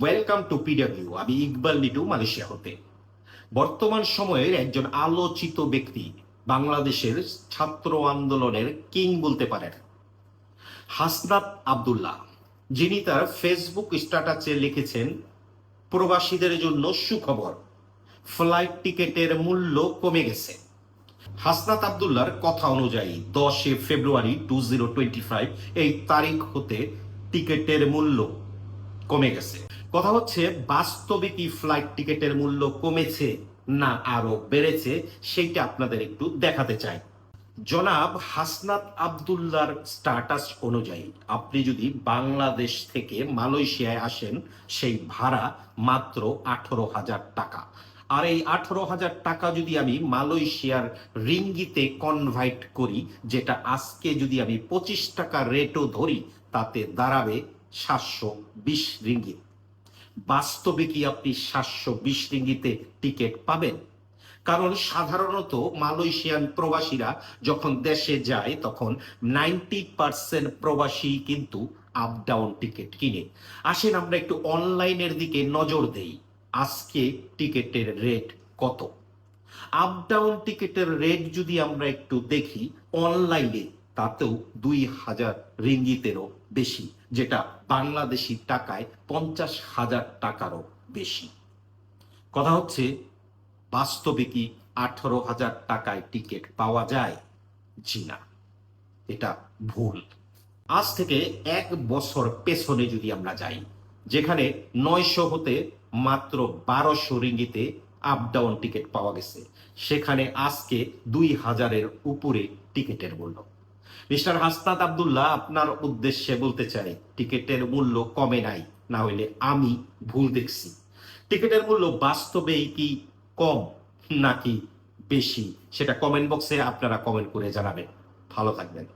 Welcome to PW আমি Iqbal Litu Malaysia হতে। বর্তমান সময়ের একজন আলোচিত ব্যক্তি বাংলাদেশের ছাত্র আন্দোলনের কিং বলতে পারেন। হাসনাত আব্দুল্লাহ, যিনি তার ফেসবুক স্ট্যাটাসে লিখেছেন, প্রবাসীদের জন্য সুখবর, ফ্লাইট টিকেটের মূল্য কমে গেছে। হাসনাত আবদুল্লার কথা অনুযায়ী দশে February two zero twenty five এই তারিখ হতে টিকেটের মূল্য কমে গেছে। কথা হচ্ছে বাস্তবে কি ফ্লাইট টিকেটের মূল্য কমেছে না আরও বেড়েছে, সেইটা আপনাদের একটু দেখাতে চাই। জনাব হাসনাত আবদুল্লার স্ট্যাটাস অনুযায়ী, আপনি যদি বাংলাদেশ থেকে মালয়েশিয়ায় আসেন, সেই ভাড়া মাত্র আঠারো হাজার টাকা। আর এই আঠারো হাজার টাকা যদি আমি মালয়েশিয়ার রিঙ্গিতে কনভার্ট করি, যেটা আজকে যদি আমি পঁচিশ টাকা রেটও ধরি, তাতে দাঁড়াবে সাতশো বিশ রিঙ্গিত। বাস্তবে কি আপনি সাতশো বিশ রিঙ্গিতে টিকিট পাবেন? কারণ সাধারণত মালয়েশিয়ান প্রবাসীরা যখন দেশে যায়, তখন নাইনটি পার্সেন্ট প্রবাসী কিন্তু আপ ডাউন টিকিট কিনে। আসেন আমরা একটু অনলাইনের দিকে নজর দেই। আজকে টিকিটের রেট কত? আপ ডাউন টিকিটের রেট যদি আমরা একটু দেখি অনলাইনে তাতেও দুই হাজার রিঙ্গিতেরও বেশি, যেটা বাংলাদেশি টাকায় পঞ্চাশ হাজার টাকারও বেশি। কথা হচ্ছে, বাস্তবে কি আঠারো হাজার টাকায় টিকিট পাওয়া যায়? জি না, এটা ভুল। আজ থেকে এক বছর পেছনে যদি আমরা যাই, যেখানে নয়শো হতে মাত্র বারোশো রিঙ্গিতে আপ ডাউন টিকিট পাওয়া গেছে, সেখানে আজকে দুই হাজারের উপরে টিকিটের মূল্য। মিস্টার হাসনাত আবদুল্লাহ আপনার উদ্দেশ্যে বলতে চাই, টিকিটের মূল্য কমে নাই, না হইলে আমি ভুল দেখছি। টিকিটের মূল্য বাস্তবেই কি কম নাকি বেশি, সেটা কমেন্ট বক্সে আপনারা কমেন্ট করে জানাবেন। ভালো থাকবেন।